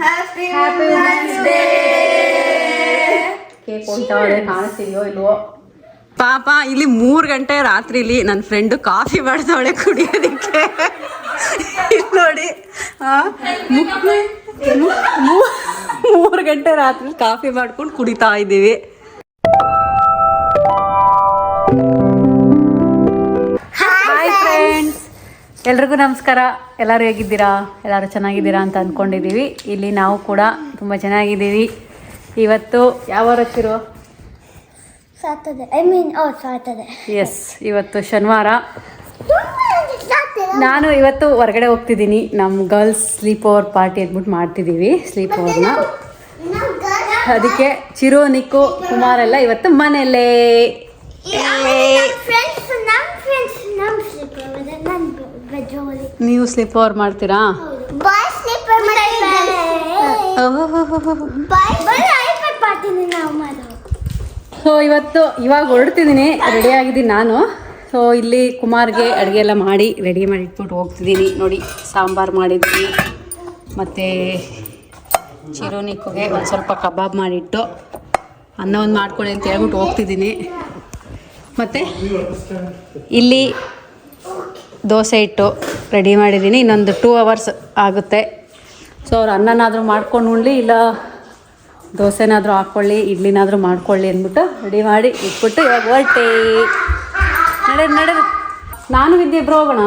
Happy women's day cake ಹೊಂಟವ್ರೆ ಕಾಣಿಸ್ತಿದ್ಯೋ ಇಲ್ವೋ? ಪಾಪ ಇಲ್ಲಿ ಮೂರು ಗಂಟೆ ರಾತ್ರಿಲಿ ನನ್ನ ಫ್ರೆಂಡು ಕಾಫಿ ಮಾಡ್ತಾವಳೆ ಕುಡಿಯೋದಿಕ್ಕೆ. ಇಲ್ಲಿ ನೋಡಿ ಮೂರು ಗಂಟೆ ರಾತ್ರಿ ಕಾಫಿ ಮಾಡ್ಕೊಂಡು ಕುಡಿತಾ ಇದ್ದೀವಿ. ಎಲ್ರಿಗೂ ನಮಸ್ಕಾರ. ಎಲ್ಲರೂ ಹೇಗಿದ್ದೀರಾ? ಎಲ್ಲರೂ ಚೆನ್ನಾಗಿದ್ದೀರಾ ಅಂತ ಅಂದ್ಕೊಂಡಿದ್ದೀವಿ ಇಲ್ಲಿ ನಾವು ಕೂಡ ತುಂಬ ಚೆನ್ನಾಗಿದ್ದೀವಿ. ಇವತ್ತು ಯಾವ ವಾರ ಐ ಮೀನ್ ಎಸ್ ಇವತ್ತು ಶನಿವಾರ. ನಾನು ಇವತ್ತು ಹೊರಗಡೆ ಹೋಗ್ತಿದ್ದೀನಿ. ನಮ್ಮ ಗರ್ಲ್ಸ್ ಸ್ಲೀಪ್ ಓವರ್ ಪಾರ್ಟಿ ಅಂದ್ಬಿಟ್ಟು ಮಾಡ್ತಿದ್ದೀವಿ ಸ್ಲೀಪ್ ಓವರ್ನ ಅದಕ್ಕೆ ಚಿರು ನಿಕ್ಕು ಕುಮಾರ್ ಎಲ್ಲ ಇವತ್ತು ಮನೆಯಲ್ಲೇ ಫ್ರೆಂಡ್ಸ್ ನಮ್ಮ ಫ್ರೆಂಡ್ಸ್ ನಮ್ಮ ಸ್ಲೀಪರ್ ನನ್ನ ಬೆಡ್ರೂಮಲ್ಲಿ ನೀವು ಸ್ಲಿಪ್ ಓವರ್ ಮಾಡ್ತೀರಾ? ಸೊ ಇವತ್ತು ಇವಾಗ ಹೊರಡ್ತಿದ್ದೀನಿ ರೆಡಿ ಆಗಿದ್ದೀನಿ ನಾನು. ಸೊ ಇಲ್ಲಿ ಕುಮಾರ್ಗೆ ಅಡುಗೆ ಎಲ್ಲ ಮಾಡಿ ರೆಡಿ ಮಾಡಿ ಇಟ್ಬಿಟ್ಟು ಹೋಗ್ತಿದ್ದೀನಿ. ನೋಡಿ ಸಾಂಬಾರು ಮಾಡಿದ್ದೀನಿ. ಮತ್ತು ಚಿರೋನಿಕ್ಕುಗೆ ಒಂದು ಸ್ವಲ್ಪ ಕಬಾಬ್ ಮಾಡಿಟ್ಟು ಅನ್ನ ಒಂದು ಮಾಡ್ಕೊಳ್ಳಿ ಅಂತ ಹೇಳ್ಬಿಟ್ಟು ಹೋಗ್ತಿದ್ದೀನಿ. ಮತ್ತು ಇಲ್ಲಿ ದೋಸೆ ಇಟ್ಟು ರೆಡಿ ಮಾಡಿದ್ದೀನಿ. ಇನ್ನೊಂದು ಟೂ ಅವರ್ಸ್ ಆಗುತ್ತೆ. ಸೊ ಅವ್ರು ಅನ್ನನಾದರೂ ಮಾಡ್ಕೊಂಡು ಉಣ್ಲಿ, ಇಲ್ಲ ದೋಸೆನಾದರೂ ಹಾಕ್ಕೊಳ್ಳಿ ಇಡ್ಲಿನಾದರೂ ಮಾಡ್ಕೊಳ್ಳಿ ಅಂದ್ಬಿಟ್ಟು ರೆಡಿ ಮಾಡಿ ಇಟ್ಬಿಟ್ಟು ಇವಾಗ ಹೊರಟೆ. ನಡೆ ನಡೆ. ನಾನು ವಿದ್ಯೆ ಇಬ್ಬರು ಹೋಗೋಣ?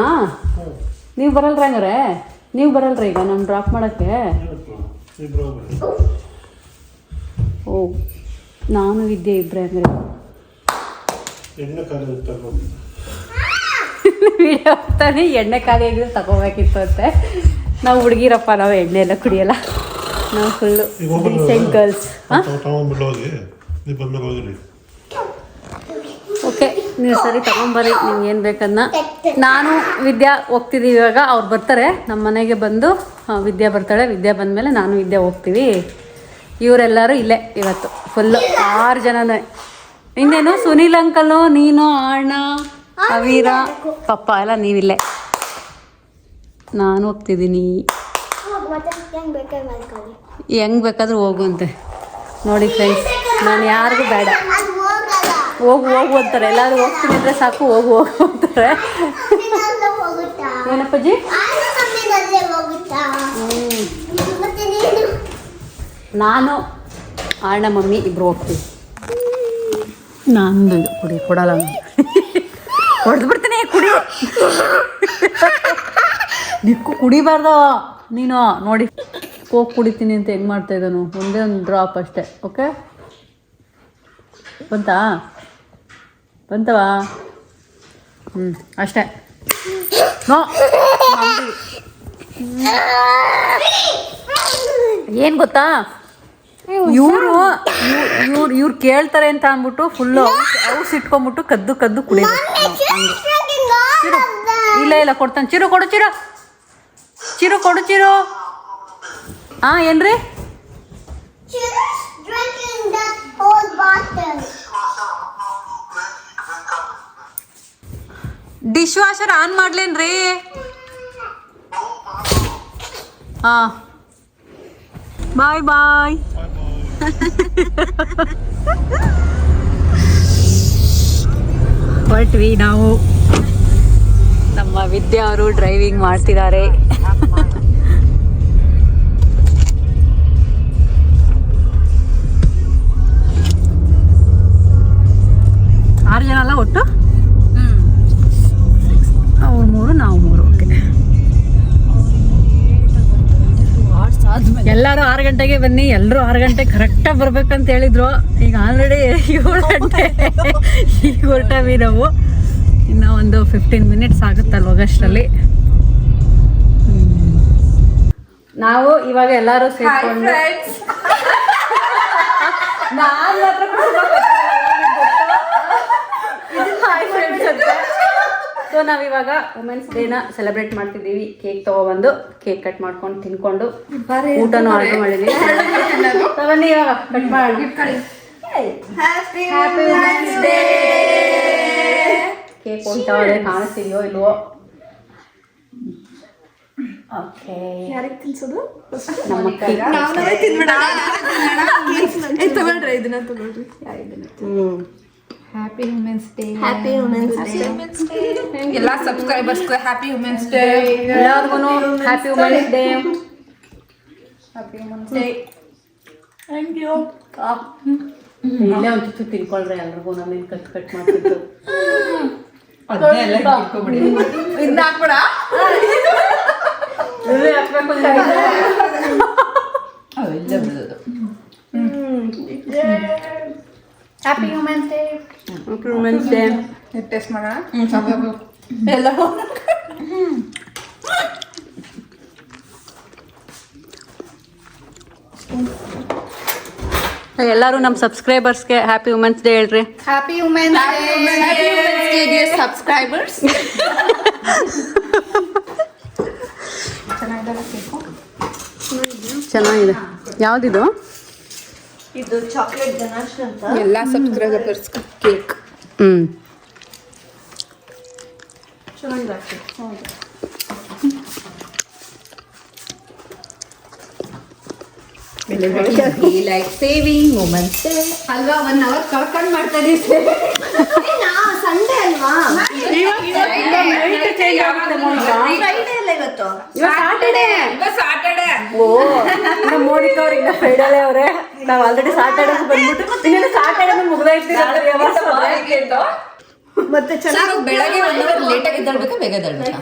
ನೀವು ಬರಲ್ರ ಹಂಗಾರೆ? ನೀವು ಬರಲ್ರ ಈಗ ನಾನು ಡ್ರಾಪ್ ಮಾಡೋಕ್ಕೆ? ಓ, ನಾನು ವಿದ್ಯೆ ಇಬ್ಬರೇ ಅಂದರೆ ವಿಡಿಯೋ ಹೋಗ್ತಾನೆ ಎಣ್ಣೆ ಖಾಲಿ ಆಗಿದ್ರೆ ತಗೋಬೇಕಿತ್ತು ಅಂತೆ. ನಾವು ಹುಡುಗಿರಪ್ಪ ನಾವು ಎಣ್ಣೆ ಎಲ್ಲ ಕುಡಿಯಲ್ಲ. ನಾವು ಫುಲ್ಲು ಗರ್ಲ್ಸ್ ಓಕೆ ನೀವು ಸರಿ ತಗೊಂಬರ್ರಿ ನಿಮ್ಗೆ ಏನು ಬೇಕನ್ನ ನಾನು ವಿದ್ಯಾ ಹೋಗ್ತಿದ್ದೀವಿ ಇವಾಗ ಅವ್ರು ಬರ್ತಾರೆ. ನಮ್ಮ ಮನೆಗೆ ಬಂದು ವಿದ್ಯಾ ಬರ್ತಾಳೆ. ವಿದ್ಯಾ ಬಂದಮೇಲೆ ನಾನು ವಿದ್ಯಾ ಹೋಗ್ತೀವಿ. ಇವರೆಲ್ಲರೂ ಇಲ್ಲೇ ಇವತ್ತು. ಫುಲ್ಲು ಆರು ಜನನೇ. ಇನ್ನೇನು ಸುನೀಲ್ ಅಂಕಲು ನೀನು ಅಣ್ಣ ಅವೀರ ಪಪ್ಪ ಎಲ್ಲ ನೀವಿಲ್ಲೇ. ನಾನು ಹೋಗ್ತಿದ್ದೀನಿ. ಹೆಂಗ್ ಬೇಕಾದ್ರೂ ಹೋಗು ಅಂತೆ. ಬೇಕಾದ್ರೂ ಹೋಗುವಂತೆ ನೋಡಿ ಫ್ರೆಂಡ್ಸ್ ನಾನು ಯಾರಿಗೂ ಬೇಡ. ಹೋಗು ಹೋಗು ಅಂತಾರೆ. ಎಲ್ಲರೂ ಹೋಗ್ತಿದ್ರೆ ಸಾಕು ಹೋಗು ಹೋಗು ಅಂತಾರೆ. ಏನಪ್ಪಾಜಿ? ನಾನು? ಅಣ್ಣ ಮಮ್ಮಿ ಇಬ್ರು ಹೋಗ್ತೀವಿ. ನಾನು ಕುಡಿ ಕೊಡಲ್ಲ ಹೊಡೆದು ಬಿಡ್ತೀನಿ ಕುಡಿ. ನಿಕ್ಕು ಕುಡಿಬಾರ್ದು. ನೀನು ನೋಡಿ ಕೋಕ್ ಕುಡಿತೀನಿ ಅಂತ ಹೆಂಗೆ ಮಾಡ್ತಾ ಇದ್ದಾನು. ಒಂದೇ ಒಂದು ಡ್ರಾಪ್ ಅಷ್ಟೇ ಓಕೆ ಬಂತಾ? ಬಂತವಾ? ಹ್ಞೂ ಅಷ್ಟೇ. ನೋ. ಏನು ಗೊತ್ತಾ? ಇವರು ಇವ್ರು ಇವ್ರು ಕೇಳ್ತಾರೆ ಅಂತ ಅಂದ್ಬಿಟ್ಟು ಫುಲ್ಲು ಔಸ್ ಇಟ್ಕೊಂಡ್ಬಿಟ್ಟು ಕದ್ದು ಕದ್ದು ಕುಡಿಯೋದು. ಚಿರು. ಇಲ್ಲ ಇಲ್ಲ ಕೊಡ್ತಾನೆ. ಚಿರು ಕೊಡು ಚಿರು. ಚಿರು ಕೊಡು ಚಿರು. ಹಾ ಏನ್ರಿ. ಡಿಶ್ ವಾಷರ್ ಆನ್ ಮಾಡ್ಲೇನ್ರಿ? ಹಾಂ ಬಾಯ್ ಬಾಯ್. ಹೊರಟ್ವಿ ನಾವು ನಮ್ಮ ವಿದ್ಯಾ ಅವರು ಡ್ರೈವಿಂಗ್ ಮಾಡ್ತಿದ್ದಾರೆ. ಆರು ಜನ ಅಲ್ಲ ಒಟ್ಟು? ಎಲ್ಲರೂ ಆರು ಗಂಟೆಗೆ ಬನ್ನಿ ಎಲ್ಲರೂ ಆರು ಗಂಟೆ ಕರೆಕ್ಟಾಗಿ ಬರ್ಬೇಕಂತ ಹೇಳಿದ್ರು. ಈಗ ಆಲ್ರೆಡಿ ಏಳು ಗಂಟೆ ಈಗ ಹೊರಟವಿ ನಾವು. ಇನ್ನ ಒಂದು ಫಿಫ್ಟೀನ್ ಮಿನಿಟ್ಸ್ ಆಗುತ್ತಲ್ಲ ಅಷ್ಟರಲ್ಲಿ ನಾವು ಇವಾಗ ಎಲ್ಲರೂ ಸೇರ್ಕೊಂಡು ನಾನು ಮಾತ್ರ ಸೊ ನಾವಿವಾಗ ವುಮೆನ್ಸ್ ಡೇನ ಸೆಲೆಬ್ರೇಟ್ ಮಾಡ್ತಿದ್ದೀವಿ. ಕೇಕ್ ತಗೊಬಂದು ಕೇಕ್ ಕಟ್ ಮಾಡ್ಕೊಂಡು ತಿನ್ಕೊಂಡು ಊಟನೂ ಆರ್ಡರ್ ಮಾಡಿದ್ದೀವಿ. So ಬನ್ನಿ ಇವಾಗ ಕಟ್ ಮಾಡಿ. ಹ್ಯಾಪಿ ವುಮೆನ್ಸ್ ಡೇ ಕೇಕ್ ಹೊಂಟವ್ರೆ ಕಾಣಿಸ್ತಿದ್ಯೋ ಇಲ್ವೋ? ಯಾರಿಗೆ ತಿನ್ಸೋದು? ನಮ್ಮ ಅಕ್ಕಿ. ನಾವ್ ಇದನ್ನ ತಗೊಳ್ರಿ. ಇದನ್ನ ತಗೊಳ್ರಿ happy women's day happy women's day ಎಲ್ಲ ಸಬ್ಸ್ಕ್ರೈಬರ್ಸ್ ಹ್ಯಾಪಿ ವುಮೆನ್ಸ್ ಡೇ ಎಲ್ಲರಿಗೂ happy women's day happy women's day thank you ಇಲ್ಲೇ ಒಂದು ಚುಚ್ಚು ತಿನ್ಕೊಳ್ರಿ ಎಲ್ರಿಗೂ ನಮ್ಮೇನು ಕಟ್ ಕಟ್ ಮಾಡ್ತಿದ್ದು. ಅದನ್ನೇ ಎಲ್ಲ ಇಟ್ಕೊಬಿಡಿ ಇದನ್ನ ಹಾಕ್ಬೇಡ? ಅವೆಲ್ಲ ಬಿಡೋದು happy women's day women's day test ಮಾಡೋಣ ಎಲ್ಲ ಎಲ್ಲರೂ ನಮ್ಮ ಸಬ್ಸ್ಕ್ರೈಬರ್ಸ್ಗೆ ಹ್ಯಾಪಿ ವುಮೆನ್ಸ್ ಡೇ ಹೇಳ್ರಿ. ಹ್ಯಾಪಿ ಸಬ್ಸ್ಕ್ರೈಬರ್ಸ್ ಚೆನ್ನಾಗಿದೆ. ಯಾವುದಿದು? ಇದು ಚಾಕ್ಲೇಟ್ ಗನಾಶ್ ಅಂತ. ಎಲ್ಲ ಸಬ್ಸ್ಕ್ರೈಬರ್ಸ್ ಕೇಕ್. ಹ್ಞೂ ಚೆನ್ನಾಗಿದೆ ಲೈಫ್ ಸೇವಿಂಗ್ ವುಮೆನ್ಸ್ ಡೇ ಅಲ್ವಾ ಒನ್ ಅವರ್ ಕಳ್ಕೊಂಡ್ ಮಾಡ್ತಾ ಇದೀವಿ ಸಂಡೇ ಅಲ್ವಾ? ಫ್ರೈಡೇ ಅಲ್ಲ ಇವತ್ತು ಸಾಟರ್ಡೇ ಸಾಟರ್ಡೆ ಓ ನಮ್ಮ ಮೋನಿಕಾ ಅವ್ರು ಇನ್ನ ಫ್ರೈಡೇ ಅವರೇ. ನಾವು ಆಲ್ರೆಡಿ ಸಾಟರ್ಡೇ ಬಂದ್ಬಿಟ್ಟು ಇನ್ನೇನು ಸಾಟರ್ಡೇ ಮುಗ್ದೈತಿ ಮತ್ತೆ ಚೆನ್ನಾಗಿ ಬೆಳಗ್ಗೆ ಒನ್ ಅವರ್ ಲೇಟ್ ಆಗಿ ಎದ್ದೇಳ್ಬೇಕಾ ಬೇಗ ಎದ್ದೇಳ್ಬೇಕಾ?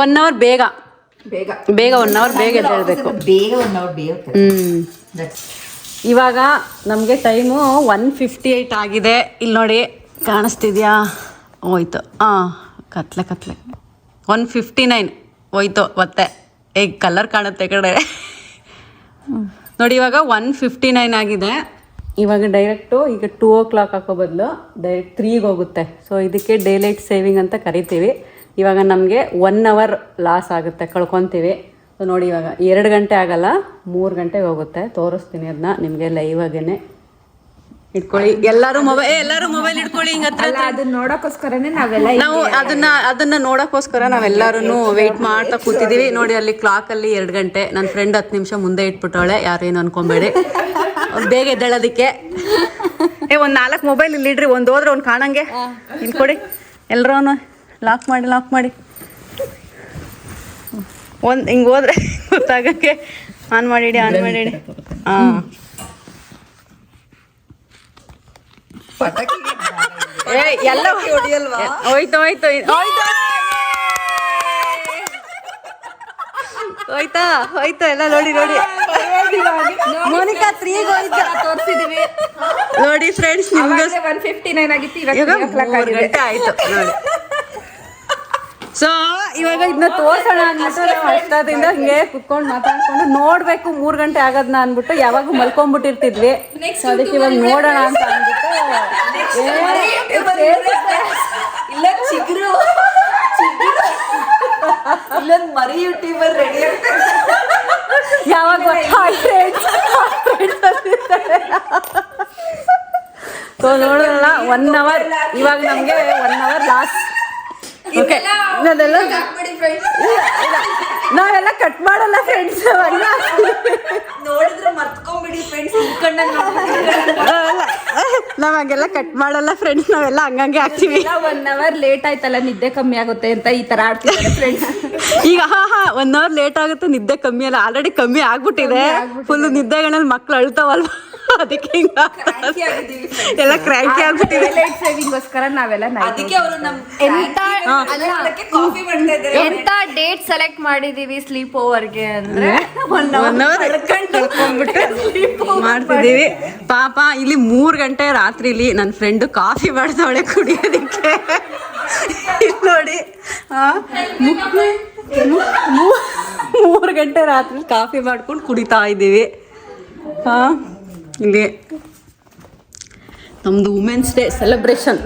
ಒನ್ ಅವರ್ ಬೇಗ. ಬೇಗ. ಬೇಗ ಒನ್ ಅವರ್ ಬೇಗ ಎದ್ದೇಳ್ಬೇಕು. ಬೇಗ ಒನ್ ಅವರ್ ಬೇಗ ಹ್ಮ್. ಇವಾಗ ನಮಗೆ ಟೈಮು ಒನ್ ಫಿಫ್ಟಿ ಏಯ್ಟ್ ಆಗಿದೆ. ಇಲ್ಲಿ ನೋಡಿ ಕಾಣಿಸ್ತಿದ್ಯಾ? ಹೋಯ್ತು. ಹಾಂ ಕತ್ಲೆ ಕತ್ಲೆ. ಒನ್ ಫಿಫ್ಟಿ ನೈನ್ ಹೋಯ್ತು ಮತ್ತೆ ಈಗ ಕಲರ್ ಕಾಣುತ್ತೆ ಕಡೆ ಕಡೆ ನೋಡಿ, ಇವಾಗ ಒನ್ ಫಿಫ್ಟಿ ನೈನ್ ಆಗಿದೆ. ಇವಾಗ ಡೈರೆಕ್ಟು ಈಗ ಟೂ ಓ ಕ್ಲಾಕ್ ಹಾಕೋ ಬದಲು ಡೈರೆಕ್ಟ್ ತ್ರೀಗೆ ಹೋಗುತ್ತೆ. ಸೊ ಇದಕ್ಕೆ ಡೇ ಲೈಟ್ ಸೇವಿಂಗ್ ಅಂತ ಕರಿತೀವಿ. ಇವಾಗ ನಮಗೆ ಒನ್ ಅವರ್ ಲಾಸ್ ಆಗುತ್ತೆ, ಕಳ್ಕೊತೀವಿ. ನೋಡಿ, ಇವಾಗ ಎರಡು ಗಂಟೆ ಆಗಲ್ಲ, ಮೂರು ಗಂಟೆಗೆ ಹೋಗುತ್ತೆ. ತೋರಿಸ್ತೀನಿ ಅದನ್ನ ನಿಮಗೆ ಲೈವ್ ಆಗೇನೆ. ಇಟ್ಕೊಳ್ಳಿ. ಎಲ್ಲರೂ ಮೊಬೈಲ್ ಎಲ್ಲರೂ ಮೊಬೈಲ್ ಇಟ್ಕೊಳ್ಳಿ ಹಿಂಗ. ಅದನ್ನ ನೋಡಕ್ಕೋಸ್ಕರನೇ ನಾವೆಲ್ಲ ನಾವು ಅದನ್ನ ಅದನ್ನ ನೋಡೋಕ್ಕೋಸ್ಕರ ನಾವೆಲ್ಲರೂ ವೆಯ್ಟ್ ಮಾಡ್ತಾ ಕೂತಿದೀವಿ. ನೋಡಿ ಅಲ್ಲಿ ಕ್ಲಾಕ್ ಅಲ್ಲಿ ಎರಡು ಗಂಟೆ. ನನ್ನ ಫ್ರೆಂಡ್ ಹತ್ತು ನಿಮಿಷ ಮುಂದೆ ಇಟ್ಬಿಟ್ಟವಳೆ. ಯಾರೇನು ಅನ್ಕೊಂಬೇಡಿ. ಬೇಗ ಎದ್ದೇಳೋದಕ್ಕೆ. ಏ ಒಂದು ನಾಲ್ಕು ಮೊಬೈಲ್ ಇಲ್ಲಿ ಇಡ್ರಿ. ಒಂದು ಹೋದ್ರೆ ಒಂದು ಕಾಣಂಗೆ. ಇಲ್ಲಿ ಕೊಡಿ. ಎಲ್ಲರೂ ಲಾಕ್ ಮಾಡಿ ಲಾಕ್ ಮಾಡಿ. ಒಂದು ಹಿಂಗೆ ಹೋದ್ರೆ ಗೊತ್ತಾಗಕ್ಕೆ. ಆನ್ ಮಾಡಿಡಿ ಆನ್ ಮಾಡಿಡಿ ಹಾಂ. ಏ ಎಲ್ಲ ಹೋಯ್ತು ಹೋಯ್ತು ಹೋಯ್ತು. ಹೋಯ್ತಾ ಹೋಯ್ತಾ. ಎಲ್ಲ ನೋಡಿ ನೋಡಿ. ಮೋನಿಕಾ ತ್ರೀ ಹೋಯ್ತು. ತೋರಿಸಿದೀವಿ. ನೋಡಿ ಫ್ರೆಂಡ್ಸ್ ನಿಮ್ಗೆ ಒನ್ ಫಿಫ್ಟಿ ನೈನ್ ಆಗಿತ್ತು ಇವಾಗ ಗಂಟೆ ಆಯ್ತು ನೋಡಿ. ಸೊ ಇವಾಗ ಇದನ್ನ ತೋರ್ಸೋಣ ಅಂದ್ಬಿಟ್ಟು ನಾವು ಅಷ್ಟದಿಂದ ಹಿಂಗೆ ಕುತ್ಕೊಂಡು ಮಾತಾಡ್ಕೊಂಡು ನೋಡ್ಬೇಕು ಮೂರ್ ಗಂಟೆ ಆಗೋದ್ನ ಅಂದ್ಬಿಟ್ಟು ಯಾವಾಗ ಮಲ್ಕೊಂಡ್ಬಿಟ್ಟಿರ್ತಿದ್ವಿ ಸೊ ಅದಕ್ಕೆ ಇವಾಗ ನೋಡೋಣ ಅಂತ ಅಂದ್ಬಿಟ್ಟು ಮರಿ ಯೂಟ್ಯೂಬರ್ ರೆಡಿ ಯಾವಾಗ ಸೊ ನೋಡೋಣ ಒನ್ ಅವರ್ ಇವಾಗ ನಮಗೆ ಒನ್ ಅವರ್ ಲಾಸ್ಟ್ ಓಕೆ ಅದೆಲ್ಲ ನಾವೆಲ್ಲ ಕಟ್ ಮಾಡಲ್ಲ ಫ್ರೆಂಡ್ಸ್ ನೋಡಿದ್ರೆ ಮರ್ತ್ಕೊಂಡ್ಬಿಡಿ ಫ್ರೆಂಡ್ಸ್ ನಾವ್ ಹಂಗೆಲ್ಲ ಕಟ್ ಮಾಡಲ್ಲ ಫ್ರೆಂಡ್ಸ್ ನಾವೆಲ್ಲ ಹಂಗಂಗೆ ಹಾಕ್ತೀವಿ. ಒನ್ ಅವರ್ ಲೇಟ್ ಆಯ್ತಲ್ಲ ನಿದ್ದೆ ಕಮ್ಮಿ ಆಗುತ್ತೆ ಅಂತ ಈ ತರ ಆಡ್ತಿದ್ದಾರೆ ಫ್ರೆಂಡ್ಸ್ ಈಗ ಹಾ ಹಾ ಒನ್ ಅವರ್ ಲೇಟ್ ಆಗುತ್ತೆ ನಿದ್ದೆ ಕಮ್ಮಿ ಅಲ್ಲ. ಆಲ್ರೆಡಿ ಕಮ್ಮಿ ಆಗ್ಬಿಟ್ಟಿದೆ. ಫುಲ್ ನಿದ್ದೆಗಳಲ್ಲಿ ಮಕ್ಳು ಅಳ್ತಾವಲ್ವ? ಅದಕ್ಕೆ ಹಿಂಗ ಎಲ್ಲ ಕ್ರ್ಯಾಂಕಿ ಆಗ್ಬಿಟ್ಟಿದೆ. ಲೈಟ್ ಸೇವಿಂಗ್ಗೋಸ್ಕರ ನಾವೆಲ್ಲ ಅದಕ್ಕೆ ಅವರು ನಮ್ ಎಂತ ಕಾಫಿ ಮಾಡ್ತಾ ಇದ್ದಾರೆ. ಎಂತ ಡೇಟ್ ಸೆಲೆಕ್ಟ್ ಮಾಡಿದೀವಿ ಸ್ಲೀಪ್ ಓವರ್ಗೆ ಅಂದ್ರೆ ಒನ್ ಅವರ್ ಕಳ್ಕೊಂಡ್ಬಿಟ್ಟು ಮಾಡ್ತಿದೀವಿ ಪಾಪ ಇಲ್ಲಿ ಮೂರು ಗಂಟೆ ರಾತ್ರಿಲಿ ನನ್ನ ಫ್ರೆಂಡು ಕಾಫಿ ಮಾಡ್ತಾವಳೆ ಕುಡಿಯೋದಕ್ಕೆ. ಇಲ್ಲಿ ನೋಡಿ ಮೂರು ಗಂಟೆ ರಾತ್ರಿ ಕಾಫಿ ಮಾಡ್ಕೊಂಡು ಕುಡಿತಾ ಇದ್ದೀವಿ. ಹಾಂ ಇಲ್ಲಿ ನಮ್ದು ವುಮೆನ್ಸ್ ಡೇ ಸೆಲೆಬ್ರೇಷನ್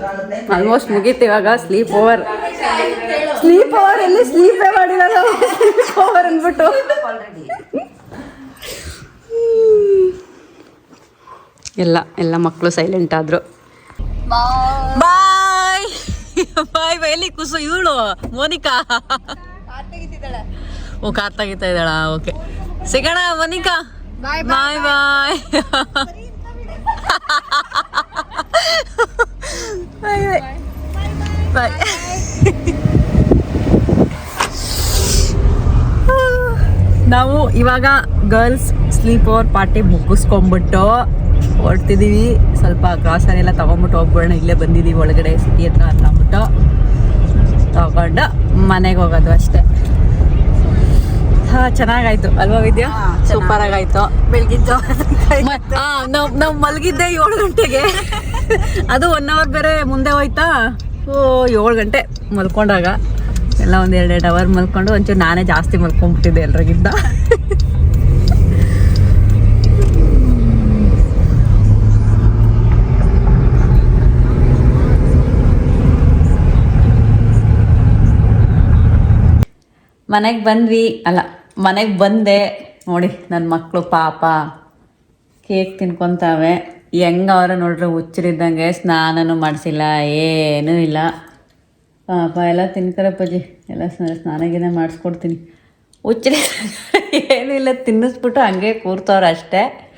ಆಲ್ಮೋಸ್ಟ್ ಮುಗೀತು ಇವಾಗ ಸ್ಲೀಪ್ ಓವರ್ ಸ್ಲೀಪ್ ಓವರ್ ಎಲ್ಲಿ? ಸ್ಲೀಪೇ ಮಾಡಿಲ್ಲ ನಾವು. ಸ್ಲೀಪ್ ಓವರ್ ಅಂದ್ಬಿಟ್ಟು. ಎಲ್ಲ ಎಲ್ಲ ಮಕ್ಕಳು ಸೈಲೆಂಟ್ ಆದ್ರು. ಬಾಯ್ ಬಾಯ್ ಎಲ್ಲಿ ಕುಸು ಇವಳು ಮೋನಿಕಾ. ಓ ಕಾರ್ ತೆಗಿತಾ ಇದ್ದಾಳ? ಓಕೆ ಸಿಗೋಣ ಮನಿಕಾ. ಬಾಯ್ ಬಾಯ್ ಬಾಯ್ ಬಾಯ್. ಬಾಯ್. ನಾವು ಇವಾಗ ಗರ್ಲ್ಸ್ ಸ್ಲೀಪ್ ಓವರ್ ಪಾರ್ಟಿ ಮುಗಿಸ್ಕೊಂಬಿಟ್ಟು ಹೊರಡ್ತಿದ್ದೀವಿ ಸ್ವಲ್ಪ ಗ್ರಾಸರಿ ಎಲ್ಲ ತೊಗೊಂಬಿಟ್ಟು ಹೋಗ್ಬೋಣ ಇಲ್ಲೇ ಬಂದಿದ್ದೀವಿ ಒಳಗಡೆ ಸಿಟಿ ಹತ್ರ ಅಂತ ಅಂದ್ಬಿಟ್ಟು ತಗೊಂಡು ಮನೆಗೆ ಹೋಗೋದು ಅಷ್ಟೇ. ಹಾ ಚೆನ್ನಾಗಾಯ್ತು. ಅಲ್ವಾ ವಿದ್ಯಾ? ಸೂಪರ್ ಆಗಾಯ್ತು ಬೆಳಗಿದ್ದ ನಾವ್ ನಾವು ನಾವು ಮಲಗಿದ್ದೆ ಏಳು ಗಂಟೆಗೆ. ಅದು ಒನ್ ಅವರ್ ಬೇರೆ ಮುಂದೆ ಹೋಯ್ತಾ? ಓ ಏಳು ಗಂಟೆ ಮಲ್ಕೊಂಡಾಗ. ಎಲ್ಲ ಒಂದು ಎರಡೆರಡು ಅವರ್ ಮಲ್ಕೊಂಡು ಒಂಚೂರು ನಾನೇ ಜಾಸ್ತಿ ಮಲ್ಕೊಂಡ್ಬಿಟ್ಟಿದ್ದೆ ಎಲ್ರಿಗಿಂತ. ಮನೆಗೆ ಬಂದ್ವಿ. ಅಲ್ಲ, ಮನೆಗೆ ಬಂದೆ. ನೋಡಿ ನನ್ನ ಮಕ್ಕಳು ಪಾಪ. ಕೇಕ್ ತಿನ್ಕೊತಾವೆ. ಹೆಂಗ ಅವರ ನೋಡ್ರಿ ಹುಚ್ಚರಿದ್ದಂಗೆ ಸ್ನಾನನೂ ಮಾಡಿಸಿಲ್ಲ, ಏನೂ ಇಲ್ಲ. ಪಾಪ, ಎಲ್ಲ ತಿನ್ಕರಪ್ಪಜ್ಜಿ ಎಲ್ಲ ಸ್ನ- ಸ್ನಾನ ಗಿನ ಮಾಡಿಸ್ಕೊಡ್ತೀನಿ. ಹುಚ್ಚರಿ ಏನೂ ಇಲ್ಲ. ತಿನ್ನಿಸ್ಬಿಟ್ಟು ಹಂಗೆ ಕೂರ್ತವ್ರೆ ಅಷ್ಟೇ.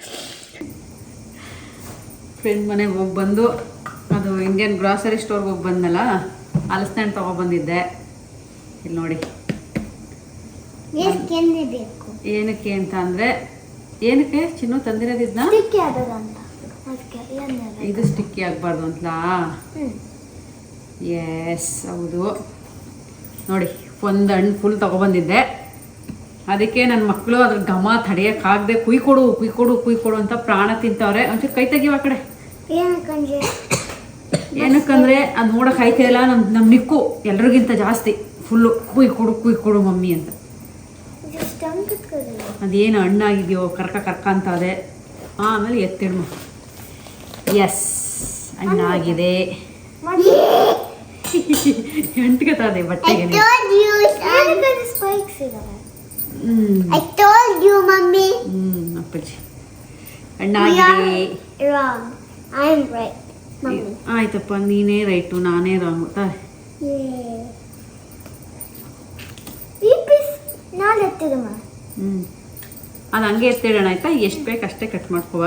ಫ್ರೆಂಡ್ ಮನೆಗೆ ಹೋಗಿ ಬಂದು, ಅದು ಇಂಡಿಯನ್ ಗ್ರಾಸರಿ ಸ್ಟೋರ್ಗೆ ಹೋಗಿ ಬಂದಲ್ಲ ಹಲಸಿನಣ್ಣು ತೊಗೊಬಂದಿದ್ದೆ. ಇಲ್ಲಿ ನೋಡಿ. ಏನಕ್ಕೆ ಅಂತ ಅಂದರೆ ಏನಕ್ಕೆ? ಚಿನ್ನು ತಂದಿರೋದಿದ್ನ ಇದು ಸ್ಟಿಕ್ಕಿ ಆಗ್ಬಾರ್ದು ಅಂತಲಾ? ಹ್ಮ್. ಎಸ್ ಹೌದು. ನೋಡಿ ಒಂದು ಹಣ್ಣು ಫುಲ್ ತಗೊಬಂದಿದ್ದೆ. ಅದಕ್ಕೆ ನನ್ನ ಮಕ್ಕಳು ಅದ್ರ ಘಮ ತಡೆಯೋಕ್ಕಾಗದೆ ಕುಯ್ಕೊಡು ಕುಯ್ಕೊಡು ಕುಯ್ಕೊಡು ಅಂತ ಪ್ರಾಣ ತಿಂತವ್ರೆ. ಒಂಚೂರು ಕೈ ತೆಗಿವ ಆ ಕಡೆ. ಏನಕ್ಕಂದ್ರೆ ಅದು ನೋಡೋಕೆ ಇಲ್ಲ ನಮ್ಮ ನಮ್ಮ ನಿಕ್ಕು ಎಲ್ರಿಗಿಂತ ಜಾಸ್ತಿ. ಫುಲ್ಲು ಕುಯ್ಕೊಡು ಕುಯ್ಕೊಡು ಮಮ್ಮಿ ಅಂತ. ಇದು ಸ್ಟಮ್ ಕಿತ್ಕೋದಿಲ್ಲ ಅದೇನು ಹಣ್ಣಾಗಿದೆಯೋ ಕರ್ಕ ಕರ್ಕ ಅಂತ ಅದೇ ಆಮೇಲೆ ಎತ್ತಿಡ್ಮ ಎಸ್ ಹಣ್ಣಾಗಿದೆ. ಎಂಟ್ಕತ್ತದೆ ಬಟ್ಟೆಗೆ ಹ್ಮ್. ಅಪ್ಪಾಜಿ. ಹಣ್ಣಾಗಿದೆ. ಆಯ್ತಪ್ಪ ನೀನೇ ರೈಟು ನಾನೇ ರಾಂಗು ತಾರೆ Yeah. ಅದು ಹಂಗೆ ಎತ್ತಿಡೋಣ ಆಯಿತಾ? ಎಷ್ಟು ಬೇಕು ಅಷ್ಟೇ ಕಟ್ ಮಾಡ್ಕೋ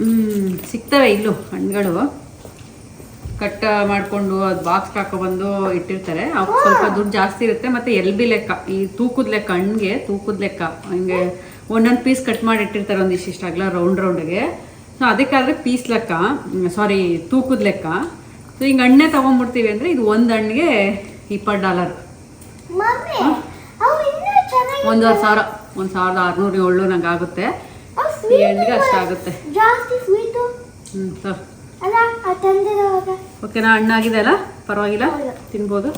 ಹ್ಮ್ ಸಿಗ್ತವೆ ಇಲ್ಲೂ ಹಣ್ಣುಗಳು. ಕಟ್ ಮಾಡಿಕೊಂಡು ಅದು ಬಾಕ್ಸ್ ಹಾಕೊಬಂದು ಇಟ್ಟಿರ್ತಾರೆ. ಅವ್ಕೆ ಸ್ವಲ್ಪ ದುಡ್ಡು ಜಾಸ್ತಿ ಇರುತ್ತೆ ಮತ್ತೆ ಎಲ್ ಬಿ ಲೆಕ್ಕ ಈ ತೂಕದ ಲೆಕ್ಕ ಹಣ್ಣಿಗೆ ತೂಕದ ಲೆಕ್ಕ ಹಂಗೆ ಒಂದೊಂದು ಪೀಸ್ ಕಟ್ ಮಾಡಿ ಇಟ್ಟಿರ್ತಾರೆ ಒಂದಿಷ್ಟು ಇಷ್ಟ ಆಗಲ್ಲ ರೌಂಡ್ ರೌಂಡ್ಗೆ ಸೊ ಅದಕ್ಕಾದರೆ ಪೀಸ್ ಲೆಕ್ಕ ಸಾರಿ ತೂಕದ ಲೆಕ್ಕ. ಸೊ ಹಿಂಗೆ ಹಣ್ಣೆ ತೊಗೊಂಡ್ಬಿಡ್ತೀವಿ ಅಂದರೆ ಇದು ಒಂದು ಹಣ್ಣಿಗೆ ಇಪ್ಪತ್ತು ಡಾಲರ್ ಒಂದೂವರೆ ಸಾವಿರ. ಒಂದು ಸಾವಿರದ ಆರುನೂರು ಏಳ್ನೂರು ನಂಗೆ ಆಗುತ್ತೆ. ಈ ಹಣ್ಣಿಗೆ ಅಷ್ಟಾಗುತ್ತೆ ಜಾಸ್ತಿ ಸ್ವೀಟು ಹ್ಞೂ ಸರ್. ಅಲ್ಲ ಆ ತಂದಿರುವಾಗ? ಓಕೆನಾ ಹಣ್ಣಾಗಿದೆ ಅಲ್ಲ? ಪರವಾಗಿಲ್ಲ. ತಿನ್ಬೋದು.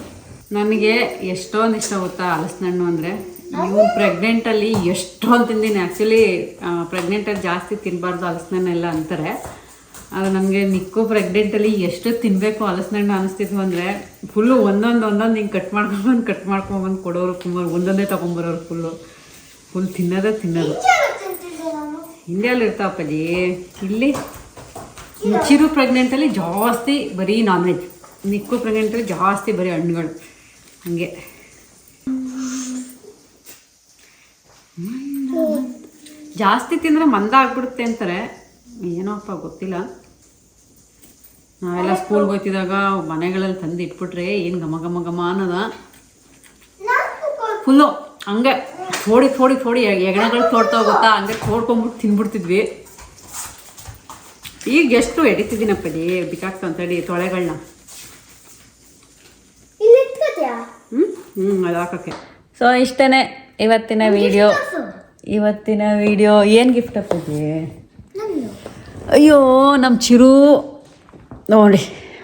ನನಗೆ ಎಷ್ಟೊಂದು ಇಷ್ಟ ಗೊತ್ತಾ ಹಲಸಿನ ಹಣ್ಣು ಅಂದರೆ? ನೀವು ಪ್ರೆಗ್ನೆಂಟಲ್ಲಿ ಎಷ್ಟೊಂದು ತಿಂದೀನಿ. ಆ್ಯಕ್ಚುಲಿ ಪ್ರೆಗ್ನೆಂಟಲ್ಲಿ ಜಾಸ್ತಿ ತಿನ್ನಬಾರ್ದು ಹಲಸಿನ ಹಣ್ಣೆಲ್ಲ ಅಂತಾರೆ. ಆದರೆ ನನಗೆ ನಿಕ್ಕು ಪ್ರೆಗ್ನೆಂಟಲ್ಲಿ ಎಷ್ಟು ತಿನ್ನಬೇಕು ಹಲಸಿನ ಹಣ್ಣು ಅನಿಸ್ತಿದ್ವು ಅಂದರೆ ಫುಲ್ಲು ಒಂದೊಂದು ಒಂದೊಂದು ಹಿಂಗೆ ಕಟ್ ಮಾಡ್ಕೊಂಬಂದು ಕಟ್ ಮಾಡ್ಕೊಂಬಂದು ಕೊಡೋರು ಕುಂಬರು ಒಂದೊಂದೇ ತೊಗೊಂಬರೋರು ಫುಲ್ಲು ಫುಲ್ ತಿನ್ನೋದೇ ತಿನ್ನೋದು. ಇಂಡಿಯಲ್ಲಿ ಇರ್ತಾವಪ್ಪಜಿ ಇಲ್ಲಿ ಚಿರು ಪ್ರೆಗ್ನೆಂಟಲ್ಲಿ ಜಾಸ್ತಿ ಬರೀ ನಾನ್ ವೆಜ್ ನಿಕ್ಕು ಪ್ರೆಗ್ನೆಂಟಲ್ಲಿ ಜಾಸ್ತಿ ಬರೀ ಹಣ್ಣುಗಳು. ಹಂಗೆ. ಜಾಸ್ತಿ ತಿಂದರೆ ಮಂದ ಆಗ್ಬಿಡುತ್ತೆ ಅಂತಾರೆ. ಏನೋಪ್ಪ ಗೊತ್ತಿಲ್ಲ. ನಾವೆಲ್ಲ ಸ್ಕೂಲ್ಗೆ ಹೋಗ್ತಿದ್ದಾಗ ಮನೆಗಳಲ್ಲಿ ತಂದು ಇಟ್ಬಿಟ್ರೆ ಏನು ಘಮ ಘಮ ಘಮ ಅನ್ನೋದ? ಫುಲ್ಲು ಹಂಗೆ ಥೋಡಿ ಥೋಡಿ ಥೋಡಿ ಹೆಗಣಗಳು ತೋಡ್ತಾ ಗೊತ್ತಾ? ಹಂಗೆ ತೋಡ್ಕೊಂಬಿಟ್ಟು ತಿನ್ಬಿಡ್ತಿದ್ವಿ. ಈಗ ಎಷ್ಟು ಎಡಿತಿದ್ದೀನಪ್ಪಜಿ ಬಿಕಾಕ್ತು ಅಂತೇಳಿ ತೊಳೆಗಳನ್ನ ಹ್ಞೂ ಹ್ಞೂ ಅದು ಹಾಕೋಕ್ಕೆ. ಸೊ ಇಷ್ಟೇ ಇವತ್ತಿನ ವಿಡಿಯೋ ಇವತ್ತಿನ ವಿಡಿಯೋ ಏನು ಗಿಫ್ಟ್ ಹಾಕಿದ್ವಿ ಅಯ್ಯೋ ನಮ್ಮ ಚಿರು. ನೋಡಿ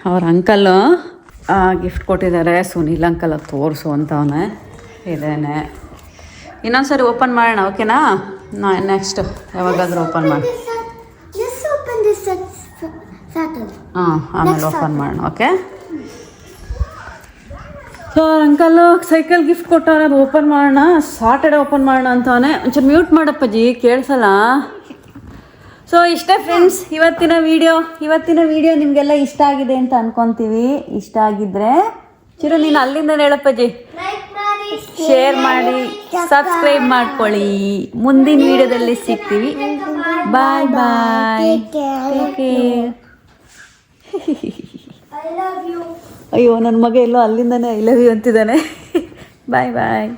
ಅವ್ರ ಅಂಕಲ್ಲು ಗಿಫ್ಟ್ ಕೊಟ್ಟಿದ್ದಾರೆ. ಸುನೀಲ್ ಅಂಕಲ್ ತೋರಿಸು ಅಂತವನೇ ಇದೇನೆ. ಇನ್ನೊಂದ್ಸರಿ ಓಪನ್ ಮಾಡೋಣ ಓಕೆನಾ ನಾ ನೆಕ್ಸ್ಟ್ ಯಾವಾಗಾದ್ರೂ ಓಪನ್ ಮಾಡಿ. ಹಾಂ, ಆಮೇಲೆ ಓಪನ್. ಮಾಡೋಣ okay so uncle cycle gift ಕೊಟ್ಟವ್ರೆ ಓಪನ್ ಮಾಡೋಣ ಸಾಟರ್ಡೆ ಓಪನ್ ಮಾಡೋಣ ಅಂತಾನೆ. ಒಂಚೂರು ಮ್ಯೂಟ್ ಮಾಡಪ್ಪಜ್ಜಿ ಕೇಳಿಸಲ್ಲ? ಸೊ ಇಷ್ಟೇ ಫ್ರೆಂಡ್ಸ್ ಇವತ್ತಿನ ವಿಡಿಯೋ ಇವತ್ತಿನ ವಿಡಿಯೋ ನಿಮಗೆಲ್ಲ ಇಷ್ಟ ಆಗಿದೆ ಅಂತ ಅನ್ಕೊಂತೀವಿ. ಇಷ್ಟ ಆಗಿದ್ರೆ, ಚಿರು, ನೀನು ಅಲ್ಲಿಂದ ಹೇಳಪ್ಪಜ್ಜಿ ಶೇರ್ ಮಾಡಿ ಸಬ್ಸ್ಕ್ರೈಬ್ ಮಾಡ್ಕೊಳ್ಳಿ. ಮುಂದಿನ ವಿಡಿಯೋದಲ್ಲಿ ಸಿಗ್ತೀವಿ. ಬಾಯ್ ಬಾಯ್ ಅಯ್ಯೋ ನನ್ನ ಮಗ ಎಲ್ಲೋ ಅಲ್ಲಿಂದನೇ ಐ ಲವ್ ಯು ಅಂತಿದ್ದಾನೆ. ಬಾಯ್ ಬಾಯ್